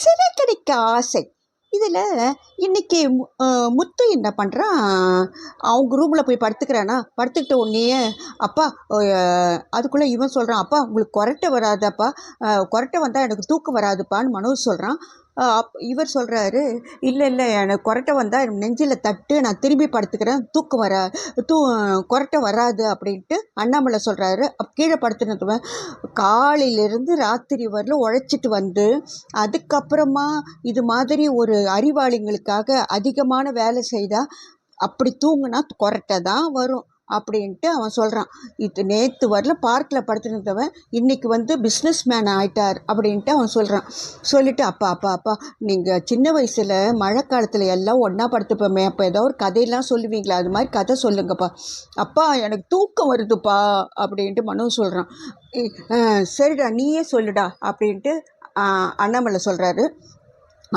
சிலை கிடைக்க ஆசை. இதில் இன்னைக்கு முத்து என்ன பண்ணுறான் அவங்க ரூமில் போய் படுத்துக்கிறானா? படுத்துக்கிட்ட உடனே அப்பா அதுக்குள்ளே இவன் சொல்கிறான் அப்பா உங்களுக்கு கொரட்டை வராதப்பா கொரட்டை வந்தால் எனக்கு தூக்கம் வராதுப்பான்னு மனோஜ் சொல்கிறான் அப் இவர் சொல்கிறாரு இல்லை இல்லை எனக்கு கொரட்டை வந்தால் நெஞ்சில் தட்டு நான் திரும்பி படுத்துக்கிறேன் தூக்கம் வரா தூ கொரட்டை வராது அப்படின்ட்டு அண்ணாமலை சொல்கிறாரு அப் கீழே படுத்துனது காலையிலேருந்து ராத்திரி வரல உழைச்சிட்டு வந்து அதுக்கப்புறமா இது மாதிரி ஒரு அறிவாளிங்களுக்காக அதிகமான வேலை செய்தால் அப்படி தூங்குனா கொரட்டை தான் வரும். அப்படின்ட்டு அவன் சொல்கிறான் இது நேற்று வரல பார்க்கில் படுத்துருந்தவன் இன்றைக்கி வந்து பிஸ்னஸ் மேன் ஆயிட்டார் அப்படின்ட்டு அவன் சொல்கிறான் சொல்லிவிட்டு அப்பா அப்பா அப்பா நீங்கள் சின்ன வயசில் மழை காலத்தில் எல்லாம் ஒன்றா படுத்துப்போமே. அப்போ ஏதோ ஒரு கதையெல்லாம் சொல்லுவீங்களா? அது மாதிரி கதை சொல்லுங்கப்பா. அப்பா எனக்கு தூக்கம் வருதுப்பா அப்படின்ட்டு மனு சொல்கிறான் சரிடா நீயே சொல்லுடா அப்படின்ட்டு அண்ணாமலை சொல்கிறாரு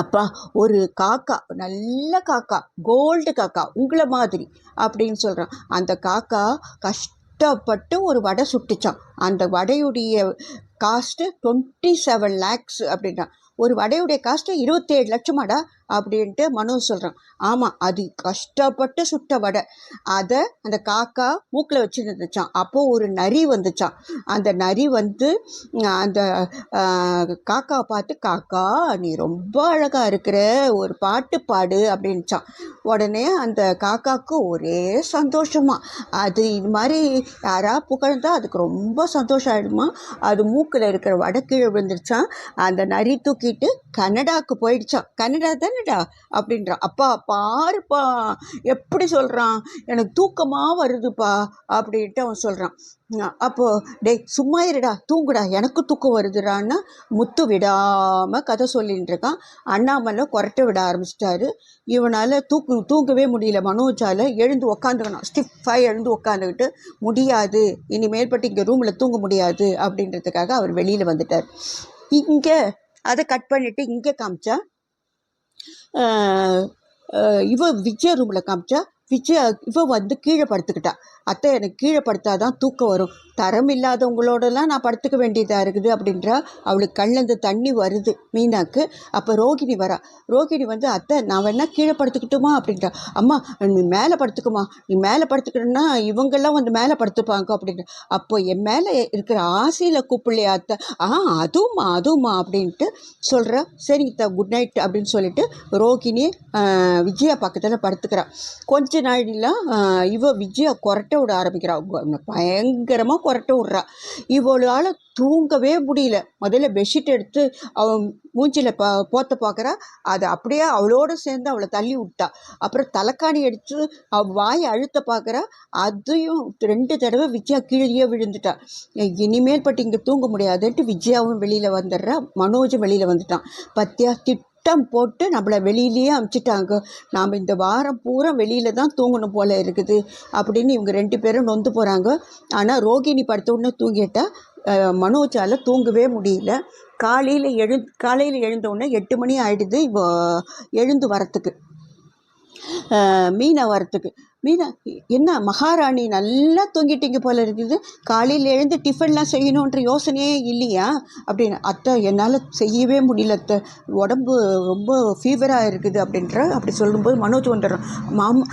அப்பா ஒரு காக்கா நல்ல காக்கா கோல்டு காக்கா உங்களை மாதிரி அப்படின்னு சொல்கிறான் அந்த காக்கா கஷ்டப்பட்டு ஒரு வடை சுட்டுச்சான். அந்த வடையுடைய காஸ்ட்டு டுவெண்ட்டி செவன் லேக்ஸ் அப்படின்றான். ஒரு வடையுடைய காஸ்ட்டு இருபத்தேழு லட்சமாடா. அப்படின்ட்டு மனு சொல்கிறான் ஆமாம் அது கஷ்டப்பட்டு சுட்ட வடை. அதை அந்த காக்கா மூக்கில் வச்சுருந்துச்சான் அப்போது ஒரு நரி வந்துச்சான் அந்த நரி வந்து அந்த காக்காவை பார்த்து காக்கா நீ ரொம்ப அழகாக இருக்கிற ஒரு பாட்டு பாடு அப்படின்ச்சான் உடனே அந்த காக்காவுக்கு ஒரே சந்தோஷமாக அது இது மாதிரி யாராக புகழ்ந்தா அதுக்கு ரொம்ப சந்தோஷம் ஆகிடுமா அது மூக்கில் இருக்கிற வடை கீழே விழுந்துருச்சான் அந்த நரி தூக்கிட்டு கனடாவுக்கு போயிடுச்சான் கனடா தானடா? அப்படின்றான் அப்பா பாருப்பா. எப்படி சொல்கிறான் எனக்கு தூக்கமாக வருதுப்பா அப்படின்ட்டு அவன் சொல்கிறான் அப்போது டேய் சும்மா இருடா தூங்குடா. எனக்கு தூக்கம் வருதுடான்னா முத்து விடாமல் கதை சொல்லின்னு இருக்கான். அண்ணாமலை கொரட்டை விட ஆரம்பிச்சிட்டாரு. இவனால் தூக்கு தூங்கவே முடியல. மனோஜால் எழுந்து உக்காந்துக்கணும். ஸ்டிஃபாக எழுந்து உக்காந்துக்கிட்டு முடியாது. இனிமேல்பட்டு இங்கே ரூமில் தூங்க முடியாது. அப்படின்றதுக்காக அவர் வெளியில் வந்துட்டார். இங்கே அதை கட் பண்ணிவிட்டு இங்கே காமிச்சா இவ விஜய் ரூமில் காமிச்சா விஜய் இவ வந்து கீழே படுத்துக்கிட்டா. அத்தை எனக்கு கீழே படுத்தாதான் தூக்கம் வரும். தரம் இல்லாதவங்களோடலாம் நான் படுத்துக்க வேண்டியதாக இருக்குது அப்படின்றா அவளுக்கு கண்லேருந்து தண்ணி வருது மீனாக்கு. அப்போ ரோகிணி வரா. ரோகிணி வந்து அத்தை நான் வேணா கீழே படுத்துக்கிட்டுமா? அப்படின்றா. அம்மா நீ மேலே படுத்துக்குமா. நீ மேலே படுத்துக்கணும்னா இவங்கெல்லாம் வந்து மேலே படுத்துப்பாங்க அப்படின்ற. அப்போ என் மேலே இருக்கிற ஆசையில் கூப்பிடலையா அத்தை? ஆ அதுவுமா அதுவுமா அப்படின்ட்டு சொல்கிறா சரிங்க தா குட் நைட் அப்படின்னு சொல்லிட்டு ரோகிணி விஜயா பக்கத்தில் படுத்துக்கிறான் கொஞ்ச நாளிலாம் இவ விஜயா கொரட்டை விட ஆரம்பிக்கிறான் பயங்கரமாக புரட்ட விட்றா. இவளால் தூங்கவே முடியல. முதல்ல பெட்ஷீட் எடுத்து அவன் மூஞ்சில பா போத்த பார்க்குறா அதை அப்படியே அவளோட சேர்ந்து அவளை தள்ளி விட்டா. அப்புறம் தலைக்காணி எடுத்து அவள் வாயை அழுத்த பார்க்குறா அதையும் ரெண்டு தடவை விஜயா கீழேயே விழுந்துட்டா. இனிமேல் பட்டு இங்கே தூங்க முடியாதுன்ட்டு விஜயாவும் வெளியில் வந்துடுறா. மனோஜும் வெளியில் வந்துட்டான். பத்தியா திட்டம் போட்டு நம்மளை வெளியிலேயே அமுச்சிட்டாங்க. நாம் இந்த வாரம் பூரா வெளியில் தான் தூங்கணும் போல இருக்குது. அப்படின்னு இவங்க ரெண்டு பேரும் நொந்து போகிறாங்க ஆனால் ரோகிணி படுத்த உடனே தூங்கிட்டா மனோஜால் தூங்கவே முடியல. காலையில் எழு காலையில் எழுந்தவுடனே எட்டு மணி ஆகிடுது இவ எழுந்து வரத்துக்கு. மீனை வரத்துக்கு. மீனா என்ன மகாராணி நல்லா தூங்கிட்டீங்க போல இருக்குது. காலையில் எழுந்து டிஃபன்லாம் செய்யணுன்ற யோசனையே இல்லையா? அப்படின்னு அத்தை என்னால் செய்யவே முடியல அத்தை. உடம்பு ரொம்ப ஃபீவராக இருக்குது அப்படின்ற அப்படி சொல்லும்போது மனோஜ் வந்துடுறோம் மாமா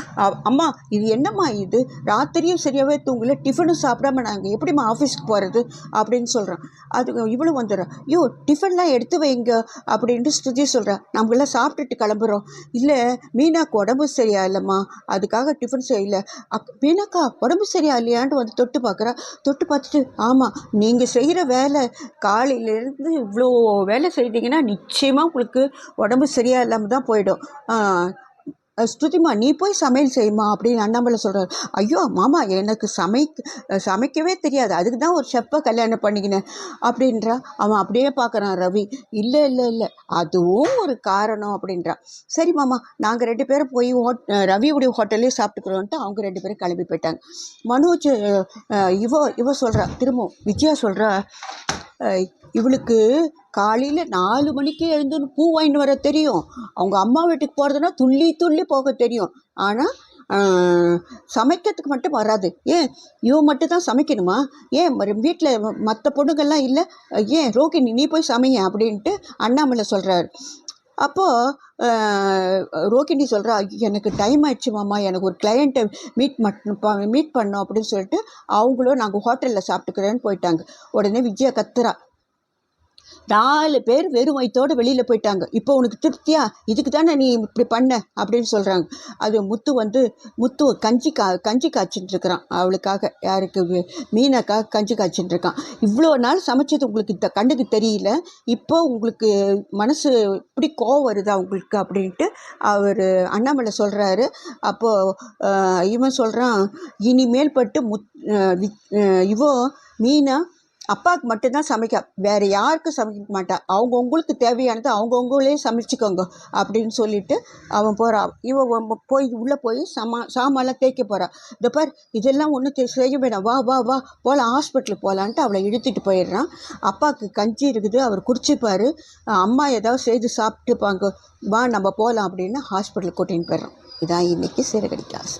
அம்மா இது என்னம்மா இது? ராத்திரியும் சரியாகவே தூங்கல டிஃபனும் சாப்பிடாம நாங்கள் எப்படிம்மா ஆஃபீஸ்க்கு போகிறது அப்படின்னு சொல்கிறோம் அது இவளும் வந்துடும் ஐயோ டிஃபன்லாம் எடுத்து வைங்க அப்படின்ட்டு ஸ்ருதி சொல்கிறேன் நம்மளாம் சாப்பிட்டுட்டு கிளம்புறோம். இல்லை மீனாக்கு உடம்பு சரியா இல்லைம்மா அதுக்காக டிஃபன் செய்யல. அக் மீனாக்கா உடம்பு சரியா இல்லையான்ட்டு வந்து தொட்டு பார்க்குறா. தொட்டு பார்த்துட்டு ஆமாம் நீங்கள் செய்கிற வேலை காலையிலேருந்து இவ்வளோ வேலை செய்தீங்கன்னா நிச்சயமாக உங்களுக்கு உடம்பு சரியாக இல்லாமல் தான் போயிடும். ஸ்ருதிமா நீ போய் சமையல் செய்யுமா அப்படின்னு அண்ணாமலை சொல்கிறார் ஐயோ மாமா எனக்கு சமைக்க சமைக்கவே தெரியாது. அதுக்கு தான் ஒரு செப்பை கல்யாணம் பண்ணிக்கினேன் அப்படின்றா. அவன் அப்படியே பார்க்குறான் ரவி. இல்லை இல்லை இல்லை. அதுவும் ஒரு காரணம் அப்படின்றா. சரி மாமா நாங்கள் ரெண்டு பேரும் போய் ஹோட் ரவியுடைய ஹோட்டல்லே சாப்பிட்டுக்கிறோன்ட்டு அவங்க ரெண்டு பேரும் கிளம்பி போயிட்டாங்க. மனோஜ் இவ இவ சொல்கிறா திரும்ப விஜயா சொல்கிறா இவளுக்கு காலையில் நாலு மணிக்கே எழுந்து பூ வாங்கிட்டு வர தெரியும். அவங்க அம்மா வீட்டுக்கு போகிறதுனா துள்ளி துள்ளி போக தெரியும். ஆனால் சமைக்கிறதுக்கு மட்டும் வராது. ஏன்? இவன் மட்டும் தான் சமைக்கணுமா? ஏன்? வீட்டில் மற்ற பொண்ணுங்கள்லாம் இல்லை. ஏன்? ரோகிணி நீ போய் சமைய அப்படின்ட்டு அண்ணாமலை சொல்கிறாரு அப்போது ரோகிணி சொல்கிறா எனக்கு டைம் ஆயிடுச்சு மாமா. எனக்கு ஒரு கிளையண்ட்டை மீட் மட் மீட் பண்ணோம் அப்படின்னு சொல்லிட்டு அவங்களும் நாங்கள் ஹோட்டலில் சாப்பிட்டுக்கிறேன்னு போயிட்டாங்க. உடனே விஜயா கத்துறா. நாலு பேர் வெறும் வயிற்றோடு வெளியில் போயிட்டாங்க. இப்போ உனக்கு திருப்தியா? இதுக்கு தானே நீ இப்படி பண்ண? அப்படின்னு சொல்கிறாங்க அது முத்து வந்து முத்து கஞ்சி கா கஞ்சி காய்ச்சின்னு இருக்கிறான் அவளுக்காக. யாருக்கு? மீனாக்காக கஞ்சி காய்ச்சின்னு இருக்கான். இவ்வளோ நாள் சமைச்சது உங்களுக்கு இந்த கண்ணுக்கு தெரியல. இப்போ உங்களுக்கு மனசு இப்படி கோவம் வருதா உங்களுக்கு அப்படின்ட்டு அவர் அண்ணாமலை சொல்கிறாரு அப்போது இவன் சொல்கிறான் இனிமேல் பட்டு முத் வி- இவோ மீனா அப்பாவுக்கு மட்டும்தான் சமைக்க வேறு யாருக்கும் சமைக்க மாட்டா. அவங்கவுங்களுக்கு தேவையானது அவங்கவுங்களே சமைச்சிக்கோங்க அப்படின்னு சொல்லிட்டு அவன் போகிறான் இவன் போய் உள்ளே போய் சாமா சாமான்லாம் தேய்க்க போகிறான் இந்த பார் இதெல்லாம் ஒன்றும் செய்ய வேணாம். வா வா வா போகலாம் ஹாஸ்பிட்டலுக்கு போகலான்ட்டு அவளை இழுத்துட்டு போயிடுறான். அப்பாவுக்கு கஞ்சி இருக்குது அவர் குடிச்சுப்பார். அம்மா ஏதாவது செய்து சாப்பிட்டுப்பாங்க. வா நம்ம போகலாம் அப்படின்னு ஹாஸ்பிட்டலுக்கு கூட்டின்னு போயிடுறான். இதான் இன்றைக்கி சிறுகடிக்காசு